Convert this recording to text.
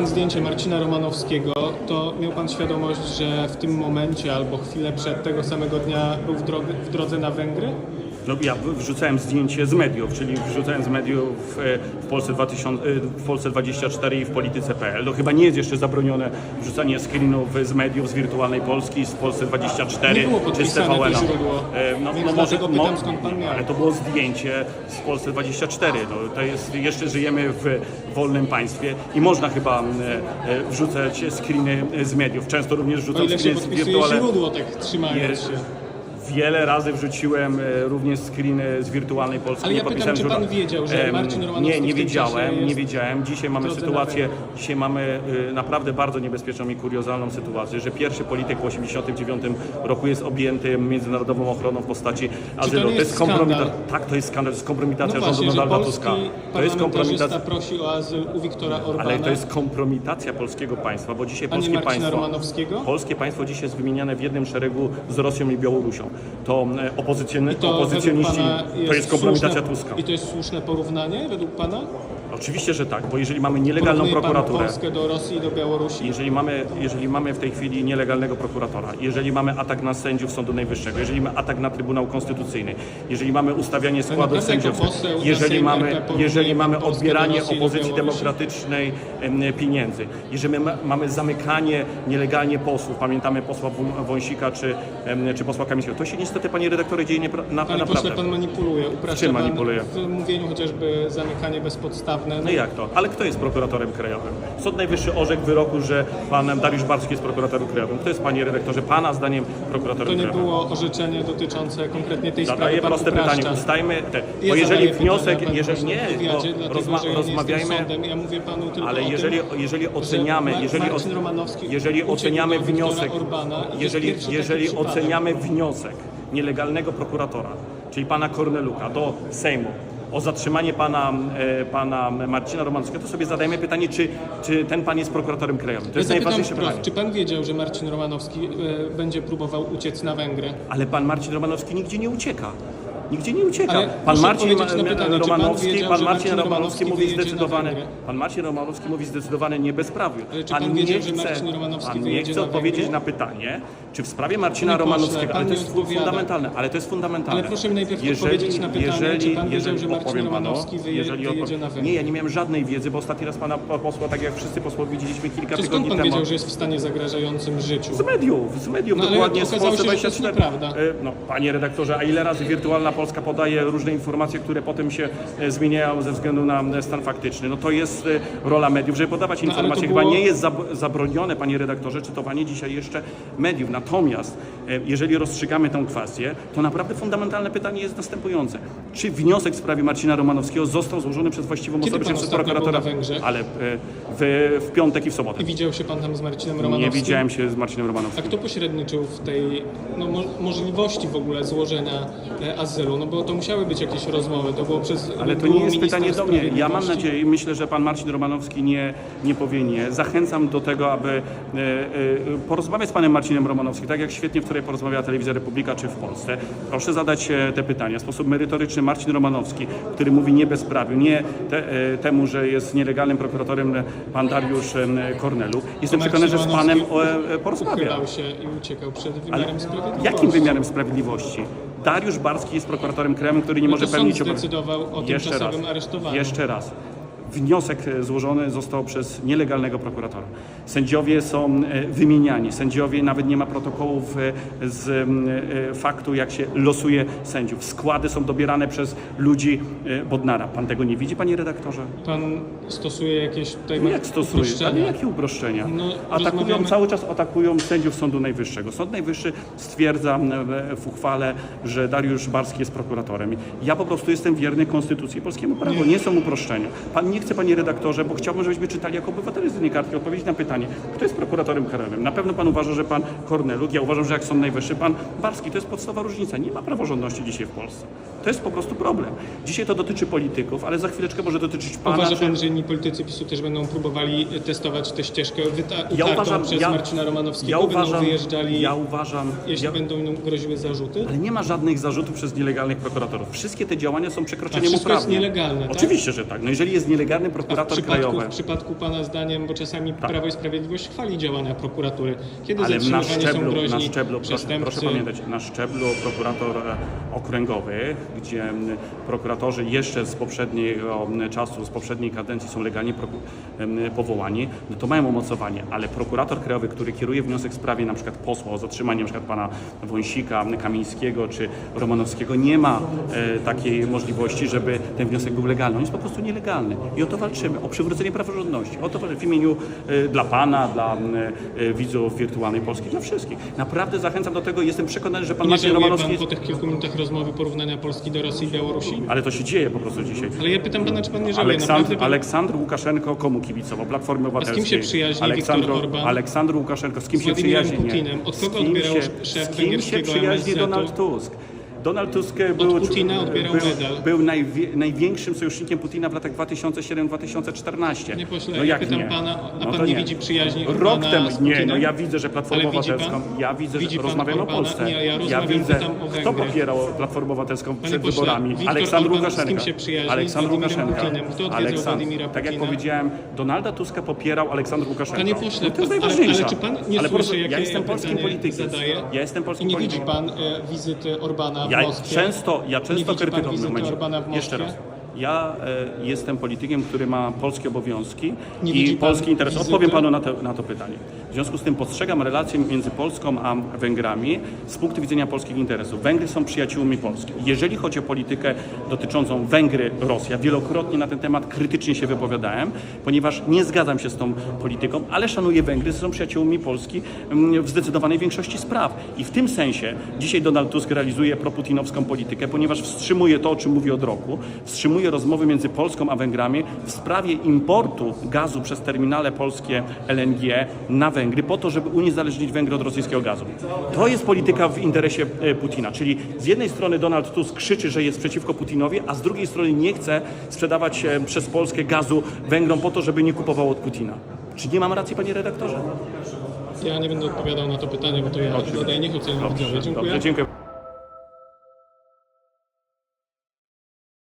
pan zdjęcie Marcina Romanowskiego, to miał pan świadomość, że w tym momencie albo chwilę przed tego samego dnia był w, w drodze na Węgry? No, ja wrzucałem zdjęcie z mediów, czyli wrzucałem z mediów e, w Polsce, 2000, e, w Polsce 24 i w polityce.pl. To chyba nie jest jeszcze zabronione wrzucanie screenów z mediów z wirtualnej Polski, z Polsce 24 Nie było czy z TVN. to źródło, no, więc dlatego pytam, skąd pan miał. Ale to było zdjęcie z Polsce 24. No, to jest, jeszcze żyjemy w wolnym państwie i można chyba e, e, wrzucać screeny z mediów. Często również wrzucam screeny z wirtualnej źródło, tak trzymając się. Wiele razy wrzuciłem e, również screeny z wirtualnej Polski. Ale ja pytam, czy pan wiedział, że Marcin Romanowski Nie, nie wiedziałem, nie jest wiedziałem. Dzisiaj mamy sytuację, dzisiaj mamy y, naprawdę bardzo niebezpieczną i kuriozalną sytuację, że pierwszy polityk w 1989 roku jest objęty międzynarodową ochroną w postaci azylu. nie jest kompromita- skandal? Tak, to jest skandal, to jest kompromitacja No rządu właśnie, że Donalda Tuska. To jest kompromitacja. prosi o azyl u Wiktora Orbana. Ale to jest kompromitacja polskiego państwa, bo dzisiaj polskie państwo, polskie państwo dzisiaj jest wymieniane w jednym szeregu z Rosją i Białorusią. To e, opozycjony, I to opozycjoniści, pana to jest kompromitacja słuszne, Tuska. I to jest słuszne porównanie według pana? Oczywiście, że tak, bo jeżeli mamy nielegalną Porównuje pan prokuraturę, Polskę do Rosji i do Białorusi? jeżeli mamy, jeżeli mamy w tej chwili nielegalnego prokuratora, jeżeli mamy atak na sędziów Sądu Najwyższego, jeżeli mamy atak na Trybunał Konstytucyjny, jeżeli mamy ustawianie poseł na jeżeli mamy, jeżeli mamy odbieranie opozycji demokratycznej em, pieniędzy, jeżeli my mamy zamykanie nielegalnie posłów, pamiętamy posła Wą- Wąsika czy, czy posła Kamińskiego, to się niestety, panie redaktorze, dzieje niepra- na, Panie naprawdę. pośle, pan manipuluje, upraszcza Czym pan manipuluję? w mówieniu chociażby zamykanie bezpodstawne. No jak to? Ale kto jest prokuratorem krajowym? Sąd Najwyższy orzekł wyroku, że pan Dariusz Barski jest prokuratorem krajowym. Kto jest, panie redaktorze, pana zdaniem prokuratorem To nie krajowym? było orzeczenie dotyczące konkretnie tej sprawy. Zadaję Pan proste upraszcza. pytanie, ustajmy te. Ja Bo jeżeli zadaję wniosek, pytania, jeżeli nie, w wywiadzie, bo dlatego, rozma, że ja nie jestem rozmawiajmy, sądem, ja mówię panu tylko ale o jeżeli, tym, jeżeli że oceniamy, Mar- jeżeli, Marcin o- Romanowski jeżeli uciekł oceniamy do wniosek, Orbana i to jest jeżeli, pierwszy taki jeżeli przypadek. oceniamy wniosek nielegalnego prokuratora, czyli pana Korneluka do Sejmu, o zatrzymanie pana, e, pana Marcina Romanowskiego, to sobie zadajmy pytanie, czy, czy ten pan jest prokuratorem krajowym. To jest zapytam najważniejsze wprost, pytanie. Czy pan wiedział, że Marcin Romanowski e, będzie próbował uciec na Węgry? Ale pan Marcin Romanowski nigdzie nie ucieka. Nigdzie nie ucieka. Ale Pan Marcin na pytanie, pan Romanowski, pan że Marcin Romanowski mówi na zdecydowane. Pan Marcin Romanowski mówi zdecydowane nie bezprawiu. Czy pan nie wiedział, chce, pan nie chce na odpowiedzieć Węgry? na pytanie, czy w sprawie Marcina Panie pośle, Romanowskiego, ale pan to jest fundamentalne, ale to jest fundamentalne. Ale proszę mi najpierw odpowiedzieć na pytanie, czy pan wiedział, że Marcin Romanowski wyje- jeżeli wyjedzie na? Nie, ja nie miałem żadnej wiedzy, bo ostatni raz pana posła, tak jak wszyscy posłowie widzieliśmy kilka Czy skąd tygodni pan temu. wiedział, że jest w stanie zagrażającym życiu? Z mediów, z mediów No, dokładnie, z Polsce się, że to jest 24. nieprawda. E, No, panie redaktorze, a ile razy Wirtualna Polska podaje różne informacje, które potem się e, zmieniają ze względu na e, stan faktyczny? No to jest e, rola mediów, żeby podawać No, informacje. było- Chyba nie jest zab- zabronione, panie redaktorze, czytowanie dzisiaj jeszcze mediów. Natomiast jeżeli rozstrzygamy tę kwestię, to naprawdę fundamentalne pytanie jest następujące. Czy wniosek w sprawie Marcina Romanowskiego został złożony przez właściwą Kiedy osobę, czy przez prokuratora? Ale w, w piątek i w sobotę. I widział się pan tam z Marcinem Nie Romanowskim? widziałem się z Marcinem Romanowskim. A kto pośredniczył w tej no, mo możliwości w ogóle złożenia e, No bo to musiały być jakieś rozmowy, to było przez... Ale to nie jest pytanie do mnie. Ja mam nadzieję i myślę, że pan Marcin Romanowski nie, nie powie nie. Zachęcam do tego, aby e, e, porozmawiać z panem Marcinem Romanowskim, tak jak świetnie wczoraj porozmawiała Telewizja Republika czy w Polsce. Proszę zadać e, te pytania w sposób merytoryczny. Marcin Romanowski, który mówi nie bezprawiu, nie te, temu, że jest nielegalnym prokuratorem pan Dariusz e, Kornelu. Jestem przekonany, że z panem porozmawia. Się i uciekał przed Ale wymiarem sprawiedliwości. jakim wymiarem sprawiedliwości? Dariusz Barski jest prokuratorem krajowym, który nie No może sąd pełnić obowiązków. zdecydował o Jeszcze raz, tymczasowym aresztowaniu. jeszcze raz. Wniosek e, złożony został przez nielegalnego prokuratora. Sędziowie są e, wymieniani. Sędziowie nawet nie ma protokołów e, z faktu, jak się losuje sędziów. Składy są dobierane przez ludzi Bodnara. Pan tego nie widzi, panie redaktorze? Pan stosuje jakieś tutaj No jak stosuje? Ale uproszczenia? jakie uproszczenia? No, atakują, rozmawiamy- cały czas atakują sędziów Sądu Najwyższego. Sąd Najwyższy stwierdza w uchwale, że Dariusz Barski jest prokuratorem. Ja po prostu jestem wierny Konstytucji polskiemu prawu. Nie są uproszczenia. Pan nie chce, panie redaktorze, bo chciałbym, żebyśmy czytali jako obywatele z jednej kartki odpowiedzieć na pytanie, kto jest prokuratorem krajowym. Na pewno pan uważa, że pan Korneluk, ja uważam, że jak Sąd Najwyższy, pan Barski, to jest podstawowa różnica. Nie ma praworządności dzisiaj w Polsce. To jest po prostu problem. Dzisiaj to dotyczy polityków, ale za chwileczkę może dotyczyć pana. Uważa czy- pan, że inni politycy PiSu też będą próbowali testować tę ścieżkę wyta- Ja uważam, przez ja, Marcina Romanowskiego? ja uważam, będą wyjeżdżali, ja uważam, jeśli ja, będą im groziły zarzuty? ale nie ma żadnych zarzutów przez nielegalnych prokuratorów. Wszystkie te działania są A przekroczeniem wszystko jest nielegalne, tak? Oczywiście, że tak. No jeżeli jest nielegalne w prokurator przypadku, krajowy. w przypadku Pana zdaniem, bo czasami Tak. Prawo i Sprawiedliwość chwali działania prokuratury, kiedy Ale na szczeblu, na szczeblu proszę, proszę pamiętać, na szczeblu prokurator e, okręgowy, gdzie prokuratorzy jeszcze z poprzedniego czasu, z poprzedniej kadencji są legalnie powołani, no to mają umocowanie, ale prokurator krajowy, który kieruje wniosek w sprawie na przykład posła o zatrzymanie na przykład pana Wąsika, Kamińskiego czy Romanowskiego, nie ma e, takiej możliwości, żeby ten wniosek był legalny. On jest po prostu nielegalny. I o to walczymy, o przywrócenie praworządności. O to w imieniu e, dla Pana, dla e, widzów wirtualnej Polski, dla wszystkich. Naprawdę zachęcam do tego. Jestem przekonany, że Pan nie żałuje Romanowski Pan jest... po tych kilku minutach rozmowy porównania Polski do Rosji i Białorusi? Ale to się dzieje po prostu dzisiaj. Ale ja pytam Pana, czy Pan nie żałuje? Aleksandr, pan... Aleksandr Łukaszenko komu kibicował? Platformie Obywatelskiej. się przyjaźni Aleksandru, Viktor Orban? Aleksandr Łukaszenko. Z kim Z się przyjaźni? Putinem. Od Z kogo kim odbierał się, szef Z kim się przyjaźni? Donald Tusk? Donald Tusk był, Putina odbierał był, medal. był najwie, największym sojusznikiem Putina w latach 2007-2014. Panie pośle, no ja jak pytam nie? pana, a no pan nie widzi przyjaźni Rok temu, nie, no ja widzę, że Ale Obywatelską, pan? ja widzę, Widzi że rozmawiamy o? Polsce. Nie, ja rozmawiam, widzę, kto popierał Platformę Obywatelską Panie przed pośle, wyborami? Viktor Aleksandr Orban Łukaszenka. Aleksandr Łukaszenka. Władimira tak jak powiedziałem, Donalda Tuska popierał Aleksandr Łukaszenka. Panie pośle, no to jest ale- najważniejsze. ale czy pan nie ale słyszy, proszę, ja jestem ja polskim politykiem. Ja jestem polskim nie widzi politykiem. pan e, wizyty Orbana Ja często, ja często w Jeszcze raz. Ja e, jestem politykiem, który ma polskie obowiązki Nie widzi i pan polski interes. wizyty? Odpowiem panu na to, na to pytanie. W związku z tym postrzegam relacje między Polską a Węgrami z punktu widzenia polskich interesów. Węgry są przyjaciółmi Polski. Jeżeli chodzi o politykę dotyczącą Węgry-Rosja, wielokrotnie na ten temat krytycznie się wypowiadałem, ponieważ nie zgadzam się z tą polityką, ale szanuję Węgry, są przyjaciółmi Polski mm, w zdecydowanej większości spraw. I w tym sensie dzisiaj Donald Tusk realizuje proputinowską politykę, ponieważ wstrzymuje to, o czym mówi od roku, wstrzymuje rozmowy między Polską a Węgrami w sprawie importu gazu przez terminale polskie LNG na Węgry, po to, żeby uniezależnić Węgry od rosyjskiego gazu. To jest polityka w interesie e, Putina, czyli z jednej strony Donald Tusk krzyczy, że jest przeciwko Putinowi, a z drugiej strony nie chce sprzedawać e, przez Polskę gazu Węgrom po to, żeby nie kupował od Putina. Czy nie mam racji, panie redaktorze? Ja nie będę odpowiadał na to pytanie, bo to ja zadaję, niech. Dziękuję. Dobrze, dziękuję.